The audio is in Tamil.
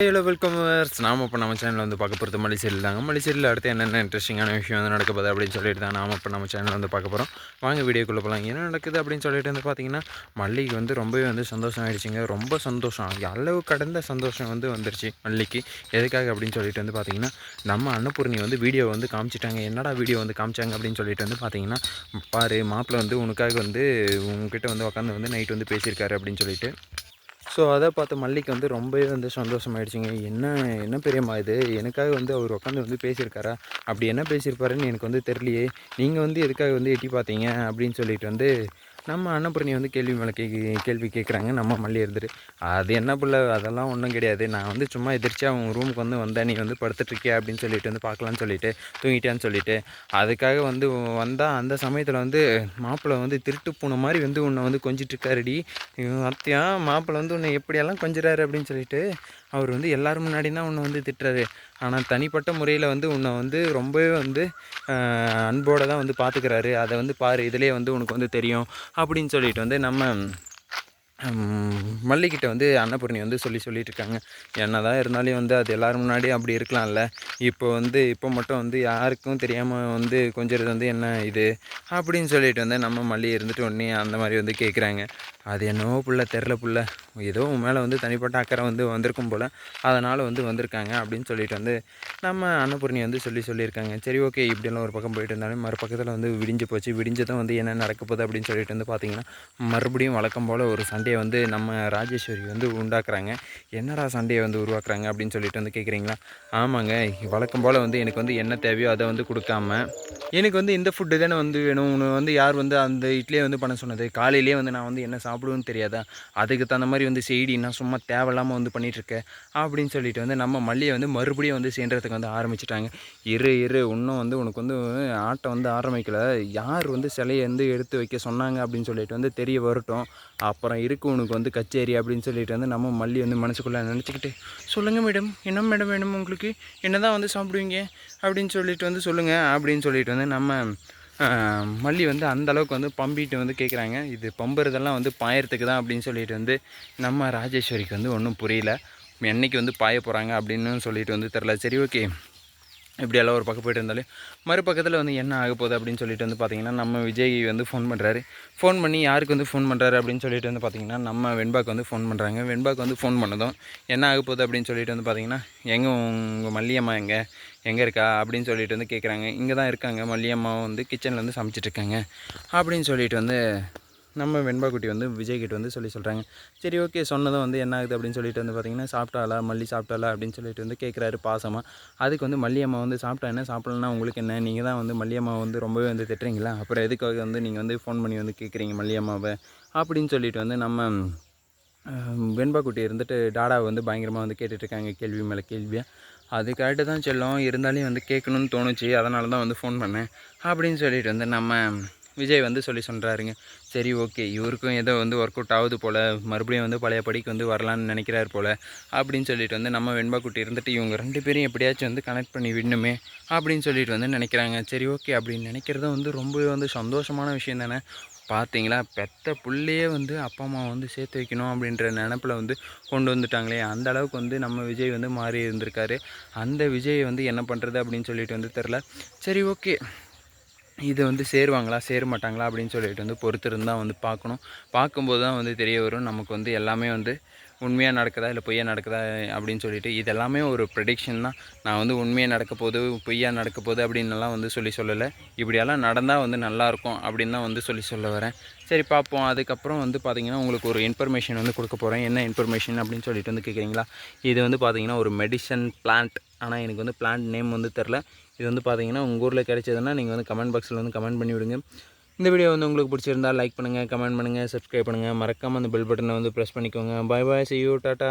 ஹலோ வெல்கம் நாம் இப்போ நம்ம சேனலில் வந்து பார்க்க போகிறது மலைசேரியில் தாங்க மலைசேரியில் அடுத்து என்னென்ன இன்ட்ரெஸ்டிங்கான விஷயம் வந்து நடக்க போகுது அப்படின்னு சொல்லிட்டு தான் நாம் இப்போ நம்ம சேனலில் வந்து பார்க்க போகிறோம் வாங்க வீடியோக்குள்ளே போகலாம் என்ன நடக்குது அப்படின்னு சொல்லிட்டு வந்து பார்த்தீங்கன்னா மல்லிக்கு வந்து ரொம்பவே வந்து சந்தோஷம் ஆகிடுச்சிங்க ரொம்ப சந்தோஷம். அளவு கடந்த சந்தோஷம் வந்து வந்துருச்சு மல்லிக்கு. எதுக்காக அப்படின்னு சொல்லிட்டு வந்து பார்த்தீங்கன்னா நம்ம அன்னபூர்ணி வந்து வீடியோ வந்து காமிச்சிட்டாங்க. என்னடா வீடியோ வந்து காமிச்சாங்க அப்படின்னு சொல்லிட்டு வந்து பார்த்தீங்கன்னா பாரு மாப்பிள்ளை வந்து உனக்காக வந்து உங்ககிட்ட வந்து உட்காந்து வந்து நைட் வந்து பேசியிருக்காரு அப்படின்னு சொல்லிட்டு ஸோ அதை பார்த்து மல்லிக்கு வந்து ரொம்பவே வந்து சந்தோஷமாயிடுச்சுங்க. என்ன என்ன பெரியம்மா இது? எனக்காக வந்து அவர் உட்காந்து வந்து பேசியிருக்காரா? அப்படி என்ன பேசியிருப்பாருன்னு எனக்கு வந்து தெரியலையே. நீங்கள் வந்து எதுக்காக வந்து எட்டி பார்த்தீங்க அப்படின்னு சொல்லிட்டு வந்து நம்ம அன்னபூர்ணி வந்து கேள்வி மேலே கே கேள்வி கேட்குறாங்க நம்ம மல்லி இருந்துட்டு அது என்ன பிள்ளை அதெல்லாம் ஒன்றும் கிடையாது. நான் வந்து சும்மா எதிர்த்து அவங்க ரூமுக்கு வந்து வந்தேன். நீ வந்து படுத்துட்ருக்கியா அப்படின்னு சொல்லிட்டு வந்து பார்க்கலான்னு சொல்லிட்டு தூங்கிட்டான்னு சொல்லிட்டு. அதுக்காக வந்து வந்தால் அந்த சமயத்தில் வந்து மாப்பிள்ளை வந்து திருட்டு பூனை மாதிரி வந்து உன்னை வந்து கொஞ்சிட்ருக்காருடி அத்தியா மாப்பிள்ளை வந்து உன்னை எப்படியெல்லாம் கொஞ்சிறாரு அப்படின்னு சொல்லிட்டு அவர் வந்து எல்லோரும் முன்னாடி தான் உன்னை வந்து திட்டுறாரு. ஆனால் தனிப்பட்ட முறையில் வந்து உன்னை வந்து ரொம்பவே வந்து அன்போடு தான் வந்து பார்த்துக்கிறாரு அதை வந்து பாரு இதிலே வந்து உனக்கு வந்து தெரியும். அப்படின்னு சொல்லிட்டு வந்து நம்ம மல்லிக்கிட்ட வந்து அன்னபூர்ணி வந்து சொல்லி சொல்லிட்டு இருக்காங்க என்ன தான் இருந்தாலும் வந்து அது எல்லோரும் முன்னாடி அப்படி இருக்கலாம்ல. இப்போ வந்து இப்போ மட்டும் வந்து யாருக்கும் தெரியாமல் வந்து கொஞ்சம் வந்து என்ன இது? அப்படின்னு சொல்லிட்டு வந்து நம்ம மல்லி இருந்துட்டு உடனே அந்த மாதிரி வந்து கேட்குறாங்க அது என்னவோ புள்ள தெரில புள்ள. ஏதோ உன் மேலே வந்து தனிப்பட்ட அக்கறை வந்து வந்திருக்கும் போல். அதனால் வந்து வந்திருக்காங்க அப்படின்னு சொல்லிட்டு வந்து நம்ம அன்னபூர்ணி வந்து சொல்லி சொல்லியிருக்காங்க. சரி ஓகே இப்படியெல்லாம் ஒரு பக்கம் போயிட்டு இருந்தாலும் மறுபக்கத்தில் வந்து விடிஞ்சு போச்சு. விடிஞ்சதும் வந்து என்ன நடக்க போகுது அப்படின்னு சொல்லிட்டு வந்து பார்த்தீங்கன்னா மறுபடியும் வழக்கம் போல் ஒரு சண்டையை வந்து நம்ம ராஜேஸ்வரி வந்து உண்டாக்குறாங்க. என்னடா சண்டையை வந்து உருவாக்குறாங்க அப்படின்னு சொல்லிட்டு வந்து கேட்குறீங்களா ஆமாங்க வழக்கம் போல் வந்து எனக்கு வந்து என்ன தேவையோ அதை வந்து கொடுக்காம எனக்கு வந்து இந்த ஃபுட்டு தானே வந்து வேணும். வந்து யார் வந்து அந்த இட்லியே வந்து பண்ண சொன்னது? காலையிலேயே வந்து நான் வந்து என்ன சாப்பிடுவேன்னு தெரியாதா? அதுக்கு தகுந்த மாதிரி வந்து செய்டின்னா சும்மா தேவையில்லாமல் வந்து பண்ணிகிட்ருக்க அப்படின்னு சொல்லிட்டு வந்து நம்ம மல்லியை வந்து மறுபடியும் வந்து சேர்றதுக்கு வந்து ஆரம்பிச்சிட்டாங்க. இரு இரு இன்னும் வந்து உனக்கு வந்து ஆட்டம் வந்து ஆரம்பிக்கல. யார் வந்து சிலையை வந்து எடுத்து வைக்க சொன்னாங்க அப்படின்னு சொல்லிட்டு வந்து தெரிய வரட்டும். அப்புறம் இருக்கு உனக்கு வந்து கச்சேரி அப்படின்னு சொல்லிட்டு வந்து நம்ம மல்லி வந்து மனசுக்குள்ளே நினச்சிக்கிட்டு சொல்லுங்கள் மேடம் என்ன மேடம் வேணும் உங்களுக்கு? என்ன தான் வந்து சாப்பிடுவீங்க? அப்படின்னு சொல்லிட்டு வந்து சொல்லுங்கள் அப்படின்னு சொல்லிட்டு வந்து நம்ம மல்லி வந்து அந்தளவுக்கு வந்து பம்பிட்டு வந்து கேட்குறாங்க இது பம்புறதெல்லாம் வந்து பாயறதுக்கு தான் அப்படின்னு சொல்லிட்டு வந்து நம்ம ராஜேஸ்வரிக்கு வந்து ஒன்றும் புரியல. என்னைக்கு வந்து பாய போகிறாங்க அப்படின்னு சொல்லிட்டு வந்து தெரில சரி ஓகே இப்படியெல்லாம் ஒரு பக்கம் போயிட்டு இருந்தாலே மறுபக்கத்தில் வந்து என்ன ஆக போகுது அப்படின்னு சொல்லிட்டு வந்து பார்த்திங்கன்னா நம்ம விஜய் வந்து ஃபோன் பண்ணுறாரு ஃபோன் பண்ணி யாருக்கு வந்து ஃபோன் பண்ணுறாரு அப்படின்னு சொல்லிட்டு வந்து பார்த்திங்கன்னா நம்ம வெண்பாக்கு வந்து ஃபோன் பண்ணுறாங்க வெண்பாக்கு வந்து ஃபோன் பண்ணதும் என்ன ஆக போகுது அப்படின்னு சொல்லிட்டு வந்து பார்த்திங்கன்னா எங்கே உங்கள் மல்லியம்மா எங்கே? எங்கே இருக்கா? அப்படின்னு சொல்லிட்டு வந்து கேட்குறாங்க இங்கே தான் இருக்காங்க. மல்லியம்மாவும் வந்து கிச்சனில் வந்து சமைச்சிட்ருக்காங்க அப்படின்னு சொல்லிட்டு வந்து நம்ம வெண்பாக்குட்டி வந்து விஜய்கிட்ட வந்து சொல்லி சொல்கிறாங்க சரி ஓகே சொன்னதும் வந்து என்ன ஆகுது அப்படின்னு சொல்லிட்டு வந்து பார்த்திங்கன்னா சாப்பிட்டாலா மல்லி சாப்பிட்டாலா அப்படின்னு சொல்லிட்டு வந்து கேட்குறாரு பாசமாக அதுக்கு வந்து மல்லியம்மா வந்து சாப்பிட்டா என்ன? சாப்பிடலன்னா உங்களுக்கு என்ன? நீங்கள் தான் வந்து மல்லியம்மா வந்து ரொம்பவே வந்து திட்டுறீங்களா? அப்புறம் எதுக்காக வந்து நீங்கள் வந்து ஃபோன் பண்ணி வந்து கேட்குறீங்க மல்லியம்மாவை அப்படின்னு சொல்லிட்டு வந்து நம்ம வெண்பாக்குட்டி இருந்துட்டு டாடாவை வந்து பயங்கரமாக வந்து கேட்டுட்ருக்காங்க கேள்வி மேலே கேள்வியாக அது கரெக்டு தான் செல்லும். இருந்தாலும் வந்து கேட்கணும்னு தோணுச்சு. அதனால தான் வந்து ஃபோன் பண்ணேன். அப்படின்னு சொல்லிட்டு வந்து நம்ம விஜய் வந்து சொல்லி சொல்கிறாருங்க சரி ஓகே இவருக்கும் ஏதோ வந்து ஒர்க் அவுட் ஆகுது போல் மறுபடியும் வந்து பழைய படிக்கு வந்து வரலான்னு நினைக்கிறார் போல் அப்படின்னு சொல்லிட்டு வந்து நம்ம வெண்பாக்குட்டி இருந்துட்டு இவங்க ரெண்டு பேரும் எப்படியாச்சும் வந்து கனெக்ட் பண்ணி விடணுமே அப்படின்னு சொல்லிட்டு வந்து நினைக்கிறாங்க. சரி ஓகே அப்படின்னு நினைக்கிறதும் வந்து ரொம்பவே வந்து சந்தோஷமான விஷயம் தானே. பார்த்தீங்களா பெத்த புள்ளையே வந்து அப்பா அம்மா வந்து சேர்த்து வைக்கணும் அப்படின்ற நினப்பில் வந்து கொண்டு வந்துட்டாங்களே. அந்த அளவுக்கு வந்து நம்ம விஜய் வந்து மாறி இருந்திருக்காரு. அந்த விஜய் வந்து என்ன பண்ணுறது அப்படின்னு சொல்லிட்டு வந்து தெரில சரி ஓகே. இதை வந்து சேருவாங்களா? சேர மாட்டாங்களா அப்படின்னு சொல்லிட்டு வந்து பொறுத்திருந்தால் வந்து பார்க்கணும். பார்க்கும்போது தான் வந்து தெரிய வரும். நமக்கு வந்து எல்லாமே வந்து உண்மையாக நடக்குதா? இல்லை பொய்யா நடக்குதா? அப்படின்னு சொல்லிட்டு இதெல்லாமே ஒரு ப்ரெடிக்ஷன் தான். நான் வந்து உண்மையாக நடக்க போகுது பொய்யா நடக்க போகுது அப்படின்னுலாம் வந்து சொல்லி சொல்லலை. இப்படியெல்லாம் நடந்தால் வந்து நல்லாயிருக்கும் அப்படின்னு தான் வந்து சொல்லி சொல்ல வரேன். சரி பார்ப்போம். அதுக்கப்புறம் வந்து பார்த்திங்கன்னா உங்களுக்கு ஒரு இன்ஃபர்மேஷன் வந்து கொடுக்க போகிறேன் என்ன இன்ஃபர்மேஷன் அப்படின்னு சொல்லிட்டு வந்து கேட்குறீங்களா இது வந்து பார்த்திங்கன்னா ஒரு மெடிசன் பிளான்ட் ஆனால் எனக்கு வந்து பிளான்ட் நேம் வந்து தெரில இது வந்து பார்த்தீங்கன்னா உங்கள் ஊரில் கிடைச்சதுன்னா நீங்கள் வந்து கமெண்ட் பாக்ஸில் வந்து கமெண்ட் பண்ணி விடுங்க. இந்த வீடியோ வந்து உங்களுக்கு பிடிச்சிருந்தால் லைக் பண்ணுங்கள் கமெண்ட் பண்ணுங்கள் சப்ஸ்கிரைப் பண்ணுங்கள் மறக்காமல் அந்த பெல் பட்டனை வந்து ப்ரெஸ் பண்ணிக்கோங்க. Bye bye see you tata